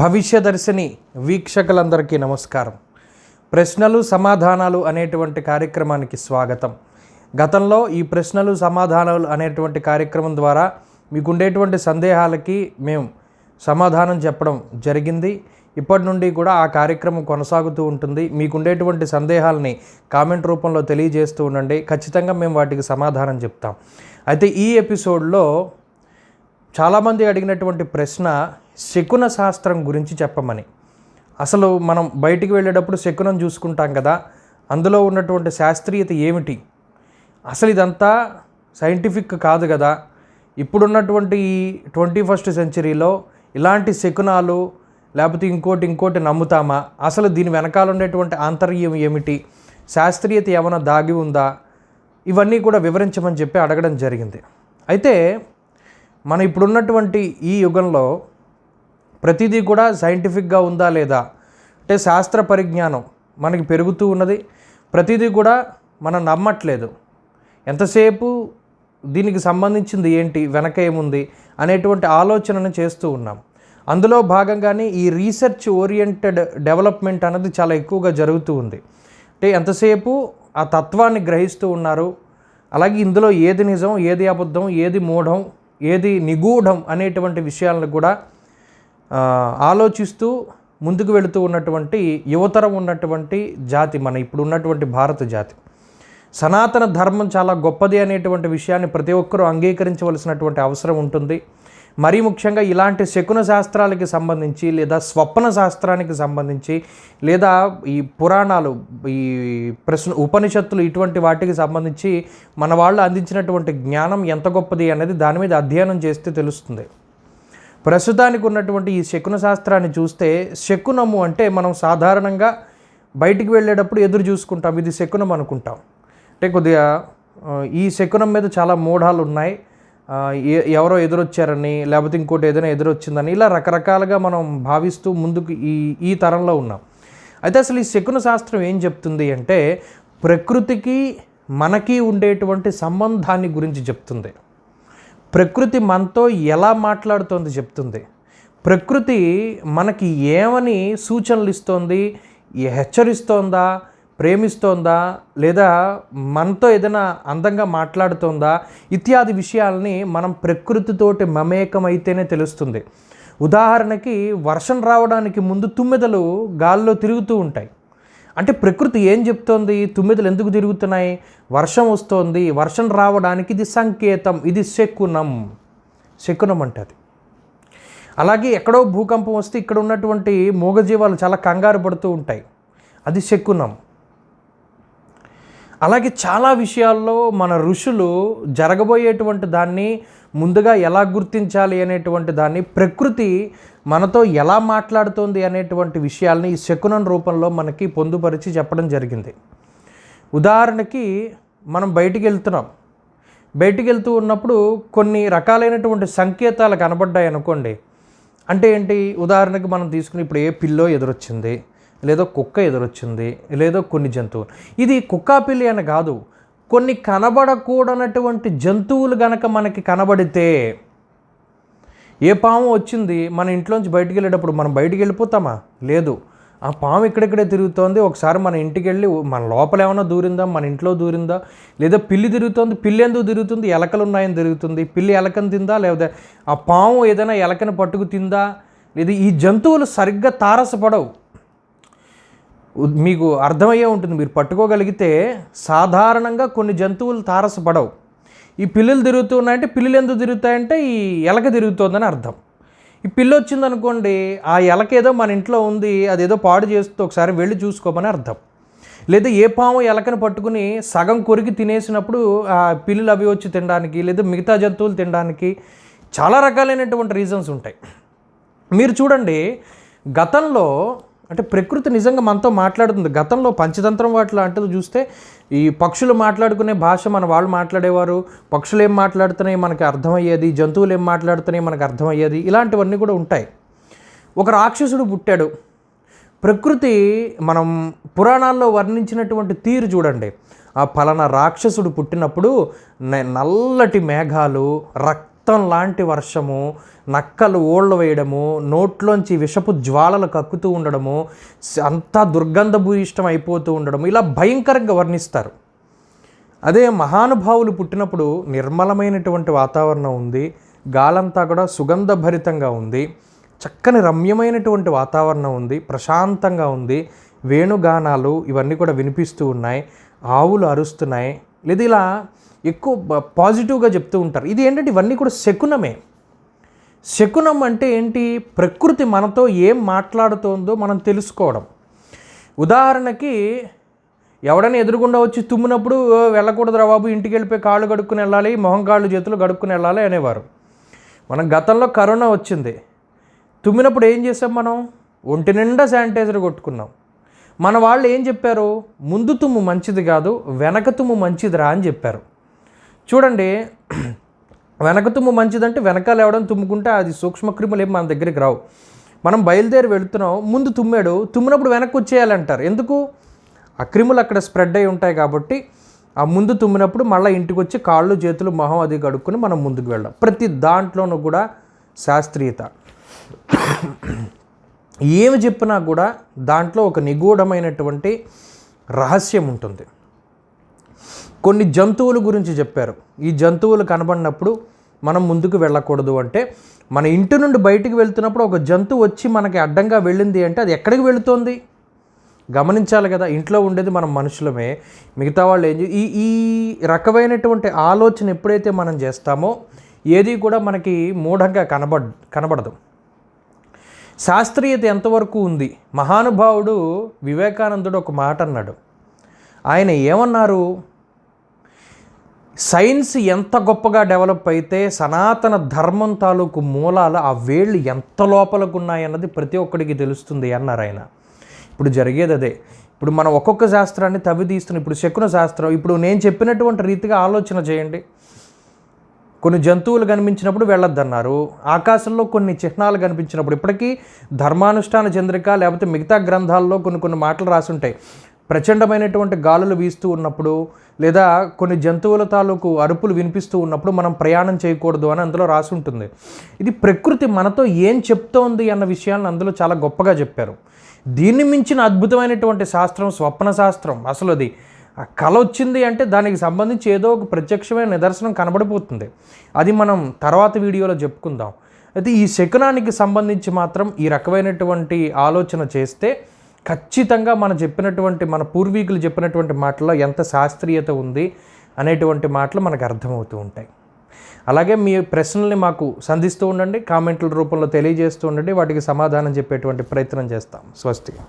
భవిష్యదర్శిని వీక్షకులందరికీ నమస్కారం. ప్రశ్నలు సమాధానాలు అనేటువంటి కార్యక్రమానికి స్వాగతం. గతంలో ఈ ప్రశ్నలు సమాధానాలు అనేటువంటి కార్యక్రమం ద్వారా మీకుండేటువంటి సందేహాలకి మేము సమాధానం చెప్పడం జరిగింది. ఇప్పటి నుండి కూడా ఆ కార్యక్రమం కొనసాగుతూ ఉంటుంది. మీకుండేటువంటి సందేహాలని కామెంట్ రూపంలో తెలియజేస్తూ ఉండండి. ఖచ్చితంగా మేము వాటికి సమాధానం చెప్తాం. అయితే ఈ ఎపిసోడ్లో చాలామంది అడిగినటువంటి ప్రశ్న శకున శాస్త్రం గురించి చెప్పమని. అసలు మనం బయటికి వెళ్ళేటప్పుడు శకునం చూసుకుంటాం కదా అందులో ఉన్నటువంటి శాస్త్రీయత ఏమిటి? అసలు ఇదంతా సైంటిఫిక్ కాదు కదా. ఇప్పుడున్నటువంటి ఈ ట్వంటీ ఫస్ట్ సెంచరీలో ఇలాంటి శకునాలు లేకపోతే ఇంకోటి ఇంకోటి నమ్ముతామా? అసలు దీని వెనకాల ఉండేటువంటి ఆంతర్యం ఏమిటి? శాస్త్రీయత ఏమైనా దాగి ఉందా? ఇవన్నీ కూడా వివరించమని చెప్పి అడగడం జరిగింది. అయితే మన ఇప్పుడున్నటువంటి ఈ యుగంలో ప్రతిదీ కూడా సైంటిఫిక్గా ఉందా లేదా అంటే శాస్త్ర పరిజ్ఞానం మనకి పెరుగుతూ ఉన్నది. ప్రతిదీ కూడా మనం నమ్మట్లేదు. ఎంతసేపు దీనికి సంబంధించింది ఏంటి వెనక ఏముంది అనేటువంటి ఆలోచనను చేస్తూ ఉన్నాం. అందులో భాగంగానే ఈ రీసెర్చ్ ఓరియంటెడ్ డెవలప్మెంట్ అనేది చాలా ఎక్కువగా జరుగుతూ ఉంది. అంటే ఎంతసేపు ఆ తత్వాన్ని గ్రహిస్తూ ఉన్నారు అలాగే ఇందులో ఏది నిజం ఏది అబద్ధం ఏది మూఢం ఏది నిగూఢం అనేటువంటి విషయాలను కూడా ఆలోచిస్తూ ముందుకు వెళుతూ ఉన్నటువంటి యువతరం ఉన్నటువంటి జాతి మన ఇప్పుడు ఉన్నటువంటి భారత జాతి. సనాతన ధర్మం చాలా గొప్పది అనేటువంటి విషయాన్ని ప్రతి ఒక్కరూ అంగీకరించవలసినటువంటి అవసరం ఉంటుంది. మరీ ముఖ్యంగా ఇలాంటి శకున శాస్త్రాలకి సంబంధించి లేదా స్వప్న శాస్త్రానికి సంబంధించి లేదా ఈ పురాణాలు ఈ ప్రశ్న ఉపనిషత్తులు ఇటువంటి వాటికి సంబంధించి మన వాళ్ళు అందించినటువంటి జ్ఞానం ఎంత గొప్పది అనేది దాని మీద అధ్యయనం చేస్తే తెలుస్తుంది. ప్రస్తుతానికి ఉన్నటువంటి ఈ శకున శాస్త్రాన్ని చూస్తే శకునము అంటే మనం సాధారణంగా బయటికి వెళ్ళేటప్పుడు ఎదురు చూసుకుంటాం. ఇది శకునం అనుకుంటాం. అంటే కొద్దిగా ఈ శకునం మీద చాలా మూఢాలు ఉన్నాయి ఎవరో ఎదురొచ్చారని లేకపోతే ఇంకోటి ఏదైనా ఎదురొచ్చిందని ఇలా రకరకాలుగా మనం భావిస్తూ ముందుకు ఈ ఈ తరంలో ఉన్నాం. అయితే అసలు ఈ శకున శాస్త్రం ఏం చెప్తుంది అంటే ప్రకృతికి మనకి ఉండేటువంటి సంబంధాన్ని గురించి చెప్తుంది. ప్రకృతి మనతో ఎలా మాట్లాడుతోంది చెప్తుంది. ప్రకృతి మనకి ఏమని సూచనలు ఇస్తోంది హెచ్చరిస్తోందా ప్రేమిస్తోందా లేదా మనతో ఏదైనా అందంగా మాట్లాడుతోందా ఇత్యాది విషయాల్ని మనం ప్రకృతితోటి మమేకమైతేనే తెలుస్తుంది. ఉదాహరణకి వర్షం రావడానికి ముందు తుమ్మెదలు గాల్లో తిరుగుతూ ఉంటాయి. అంటే ప్రకృతి ఏం చెప్తోంది? తుమ్మెదలు ఎందుకు తిరుగుతున్నాయి? వర్షం వస్తోంది. వర్షం రావడానికి ఇది సంకేతం. ఇది శకునం. శకునం అంటది అలాగే ఎక్కడో భూకంపం వస్తే ఇక్కడ ఉన్నటువంటి మూగజీవాలు చాలా కంగారు పడుతూ ఉంటాయి. అది శకునం. అలాగే చాలా విషయాల్లో మన ఋషులు జరగబోయేటువంటి దాన్ని ముందుగా ఎలా గుర్తించాలి అనేటువంటి దాన్ని ప్రకృతి మనతో ఎలా మాట్లాడుతోంది అనేటువంటి విషయాల్ని ఈ శకునం రూపంలో మనకి పొందుపరిచి చెప్పడం జరిగింది. ఉదాహరణకి మనం బయటికి వెళ్తున్నాం. బయటికి వెళ్తూ ఉన్నప్పుడు కొన్ని రకాలైనటువంటి సంకేతాలు కనబడ్డాయి అనుకోండి అంటే ఏంటి? ఉదాహరణకి మనం తీసుకుని ఇప్పుడు ఏ పిల్లో ఎదురొచ్చింది? లేదో కుక్క ఎదురొచ్చింది లేదో కొన్ని జంతువులు. ఇది కుక్క పిల్లి అని కాదు. కొన్ని కనబడకూడనటువంటి జంతువులు గనక మనకి కనబడితే ఏ పాము వచ్చింది మన ఇంట్లోంచి బయటికి వెళ్ళేటప్పుడు మనం బయటికి వెళ్ళిపోతామా? లేదు. ఆ పాము ఇక్కడిక్కడే తిరుగుతోంది. ఒకసారి మన ఇంటికి వెళ్ళి మన లోపల ఏమైనా దూరిందా? మన ఇంట్లో దూరిందా? లేదా పిల్లి తిరుగుతోంది? పిల్లి ఎందుకు తిరుగుతుంది? ఎలకలు ఉన్నాయని తిరుగుతుంది. పిల్లి ఎలకని తిందా? లేదా ఆ పాము ఏదైనా ఎలకని పట్టుకు తిందా? లేదా ఈ జంతువులు సరిగ్గా తారసపడవు. మీకు అర్థమయ్యే ఉంటుంది. మీరు పట్టుకోగలిగితే సాధారణంగా కొన్ని జంతువులు తారసపడవు. ఈ పిల్లులు తిరుగుతున్నాయంటే పిల్లులు ఎందుకు తిరుగుతాయంటే ఈ ఎలక తిరుగుతోందని అర్థం. ఈ పిల్లు వచ్చిందనుకోండి ఆ ఎలక ఏదో మన ఇంట్లో ఉంది అదేదో పాడు చేస్తూ ఒకసారి వెళ్ళి చూసుకోమని అర్థం. లేదా ఏ పాము ఎలకను పట్టుకుని సగం కొరికి తినేసినప్పుడు ఆ పిల్లులు అవి వచ్చి తినడానికి లేదా మిగతా జంతువులు తినడానికి చాలా రకాలైనటువంటి రీజన్స్ ఉంటాయి. మీరు చూడండి గతంలో అంటే ప్రకృతి నిజంగా మనతో మాట్లాడుతుంది. గతంలో పంచతంత్రం వాటిలో అంటే చూస్తే ఈ పక్షులు మాట్లాడుకునే భాష మన వాళ్ళు మాట్లాడేవారు. పక్షులు ఏం మాట్లాడుతున్నాయి మనకి అర్థమయ్యేది. జంతువులు ఏం మాట్లాడుతున్నాయి మనకు అర్థమయ్యేది. ఇలాంటివన్నీ కూడా ఉంటాయి. ఒక రాక్షసుడు పుట్టాడు. ప్రకృతి మనం పురాణాల్లో వర్ణించినటువంటి తీరు చూడండి. ఆ పలానా రాక్షసుడు పుట్టినప్పుడు నల్లటి మేఘాలు రక్త రక్తం లాంటి వర్షము నక్కలు ఓళ్ళు వేయడము నోట్లోంచి విషపు జ్వాలలు కక్కుతూ ఉండడము అంతా దుర్గంధభూయిష్టం అయిపోతూ ఉండడము ఇలా భయంకరంగా వర్ణిస్తారు. అదే మహానుభావులు పుట్టినప్పుడు నిర్మలమైనటువంటి వాతావరణం ఉంది గాలంతా కూడా సుగంధభరితంగా ఉంది చక్కని రమ్యమైనటువంటి వాతావరణం ఉంది ప్రశాంతంగా ఉంది వేణుగానాలు ఇవన్నీ కూడా వినిపిస్తూ ఉన్నాయి ఆవులు అరుస్తున్నాయి లేదా ఇలా ఎక్కువ పాజిటివ్గా చెప్తూ ఉంటారు. ఇది ఏంటంటే ఇవన్నీ కూడా శకునమే. శకునం అంటే ఏంటి? ప్రకృతి మనతో ఏం మాట్లాడుతోందో మనం తెలుసుకోవడం. ఉదాహరణకి ఎవడైనా ఎదురుగుండా వచ్చి తుమ్మినప్పుడు వెళ్ళకూడదు వెళ్ళకూడదురా బాబు ఇంటికి వెళ్ళిపోయి కాళ్ళు కడుక్కుని వెళ్ళాలి మొహం కాళ్ళు చేతులు కడుక్కుని వెళ్ళాలి అనేవారు. మనం గతంలో కరోనా వచ్చింది. తుమ్మినప్పుడు ఏం చేసాం మనం? ఒంటి నిండా శానిటైజర్ కొట్టుకున్నాం. మన వాళ్ళు ఏం చెప్పారు? ముందు తుమ్ము మంచిది కాదు వెనక తుమ్ము మంచిదిరా అని చెప్పారు. చూడండి వెనక తుమ్ము మంచిదంటే వెనకాల ఎవడం తుమ్ముకుంటే అది సూక్ష్మక్రిములు ఏమి మన దగ్గరికి రావు. మనం బయలుదేరి వెళుతున్నాం ముందు తుమ్మాడు తుమ్మినప్పుడు వెనక్కి వచ్చేయాలంటారు. ఎందుకు? ఆ క్రిములు అక్కడ స్ప్రెడ్ అయి ఉంటాయి కాబట్టి ఆ ముందు తుమ్మినప్పుడు మళ్ళీ ఇంటికి వచ్చి కాళ్ళు చేతులు మొహం అది కడుక్కొని మనం ముందుకు వెళ్ళాం. ప్రతి దాంట్లోనూ కూడా శాస్త్రీయత. ఏమి చెప్పినా కూడా దాంట్లో ఒక నిగూఢమైనటువంటి రహస్యం ఉంటుంది. కొన్ని జంతువుల గురించి చెప్పారు. ఈ జంతువులు కనబడినప్పుడు మనం ముందుకు వెళ్ళకూడదు అంటే మన ఇంటి నుండి బయటికి వెళ్తున్నప్పుడు ఒక జంతువు వచ్చి మనకి అడ్డంగా వెళ్ళింది అంటే అది ఎక్కడికి వెళుతోంది? గమనించాలి కదా ఇంట్లో ఉండేది మనం మనుషులమే. మిగతా వాళ్ళు ఏం ఈ ఈ రకమైనటువంటి ఆలోచన ఎప్పుడైతే మనం చేస్తామో ఏది కూడా మనకి మూఢంగా కనబడ్ కనబడదు. శాస్త్రీయత ఎంతవరకు ఉంది? మహానుభావుడు వివేకానందుడు ఒక మాట అన్నాడు. ఆయన ఏమన్నారు? సైన్స్ ఎంత గొప్పగా డెవలప్ అయితే సనాతన ధర్మం తాలూకు మూలాలు ఆ వేళ్ళు ఎంత లోపలకు ఉన్నాయన్నది ప్రతి ఒక్కడికి తెలుస్తుంది అన్నారు ఆయన. ఇప్పుడు జరిగేది అదే. ఇప్పుడు మనం ఒక్కొక్క శాస్త్రాన్ని తవ్వి తీస్తున్నాం. ఇప్పుడు శకున శాస్త్రం. ఇప్పుడు నేను చెప్పినటువంటి రీతిగా ఆలోచన చేయండి. కొన్ని జంతువులు కనిపించినప్పుడు వెళ్ళొద్దన్నారు. ఆకాశంలో కొన్ని చిహ్నాలు కనిపించినప్పుడు ఇప్పటికీ ధర్మానుష్ఠాన చంద్రిక లేకపోతే మిగతా గ్రంథాల్లో కొన్ని కొన్ని మాటలు రాసి ఉంటాయి ప్రచండమైనటువంటి గాలులు వీస్తూ ఉన్నప్పుడు లేదా కొన్ని జంతువుల తాలూకు అరుపులు వినిపిస్తూ ఉన్నప్పుడు మనం ప్రయాణం చేయకూడదు అని అందులో రాసి ఉంటుంది ఇది ప్రకృతి మనతో ఏం చెప్తోంది అన్న విషయాన్ని అందులో చాలా గొప్పగా చెప్పారు. దీన్ని మించిన అద్భుతమైనటువంటి శాస్త్రం స్వప్న శాస్త్రం అసలు అది. ఆ కళ వచ్చింది అంటే దానికి సంబంధించి ఏదో ఒక ప్రత్యక్షమైన నిదర్శనం కనబడిపోతుంది. అది మనం తర్వాత వీడియోలో చెప్పుకుందాం. అయితే ఈ శకునానికి సంబంధించి మాత్రం ఈ రకమైనటువంటి ఆలోచన చేస్తే ఖచ్చితంగా మనం చెప్పినటువంటి మన పూర్వీకులు చెప్పినటువంటి మాటల్లో ఎంత శాస్త్రీయత ఉంది అనేటువంటి మాటలు మనకు అర్థమవుతూ ఉంటాయి. అలాగే మీ ప్రశ్నల్ని మాకు సంధిస్తూ ఉండండి కామెంట్ల రూపంలో తెలియజేస్తూ ఉండండి వాటికి సమాధానం చెప్పేటువంటి ప్రయత్నం చేస్తాం. స్వస్తిగా.